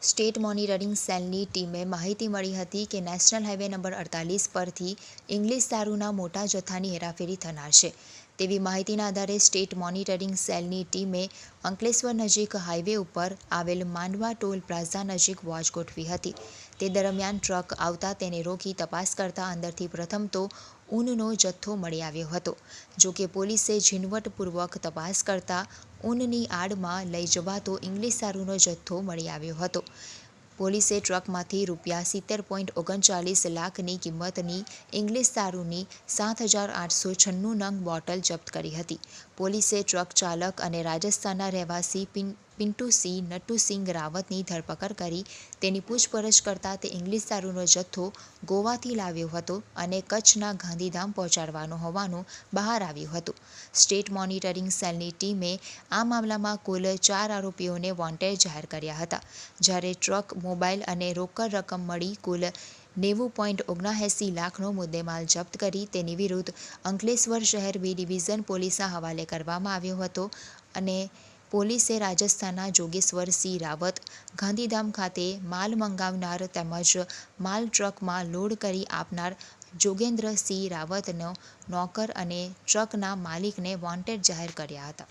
State monitoring સેલની ટીમે માહિતી મળી હતી કે નેશનલ હાઈવે નંબર અડતાલીસ પરથી ઇંગ્લિશ દારૂના મોટા જથ્થાની હેરાફેરી થનાર છે. તેવી માહિતીના આધારે સ્ટેટ મોનિટરિંગ સેલની ટીમે અંકલેશ્વર નજીક હાઈવે ઉપર આવેલ માંડવા ટોલ પ્લાઝા નજીક વોચ ગોઠવી હતી. તે દરમિયાન ટ્રક આવતા તેને રોકી તપાસ કરતા અંદરથી પ્રથમ તો ઊનનો જથ્થો મળી આવ્યો હતો. જો કે પોલીસે ઝીણવટપૂર્વક તપાસ કરતા ઊનની આડમાં લઈ જવાતો ઇંગ્લિશ દારૂનો જથ્થો મળી આવ્યો હતો. પોલીસે ટ્રકમાંથી રૂપિયા સિત્તેર પોઈન્ટ ઓગણચાલીસ લાખની કિંમતની ઇંગ્લિશ દારૂની સાત હજાર આઠસો છન્નું નંગ બોટલ જપ્ત કરી હતી. પોલીસે ટ્રક ચાલક અને રાજસ્થાનના રહેવાસી પિન પિન્ટુસિંહ નટુસિંગ રાવતની ધરપકડ કરી. તેની પૂછપરછ કરતા તે ઇંગ્લિશ દારૂનો જથ્થો ગોવાથી લાવ્યો હતો અને કચ્છના ગાંધીધામ પહોંચાડવાનો હોવાનું બહાર આવ્યું હતું. સ્ટેટ મોનિટરિંગ સેલની ટીમે આ મામલામાં કુલ ચાર આરોપીઓને વોન્ટેડ જાહેર કર્યા હતા. જ્યારે ટ્રક, મોબાઈલ અને રોકડ રકમ મળી કુલ નેવું પોઈન્ટ ઓગણએંસી લાખનો મુદ્દેમાલ જપ્ત કરી તેની વિરુદ્ધ અંકલેશ્વર શહેર બી ડિવિઝન પોલીસના હવાલે કરવામાં આવ્યો હતો અને પોલીસે રાજસ્થાનના જોગેશ્વરસિંહ રાવત, ગાંધીધામ ખાતે માલ મંગાવનાર તેમજ માલ ટ્રકમાં લોડ કરી આપનાર જોગેન્દ્રસિંહ રાવતનો નોકર અને ટ્રકના માલિકને વોન્ટેડ જાહેર કર્યા હતા.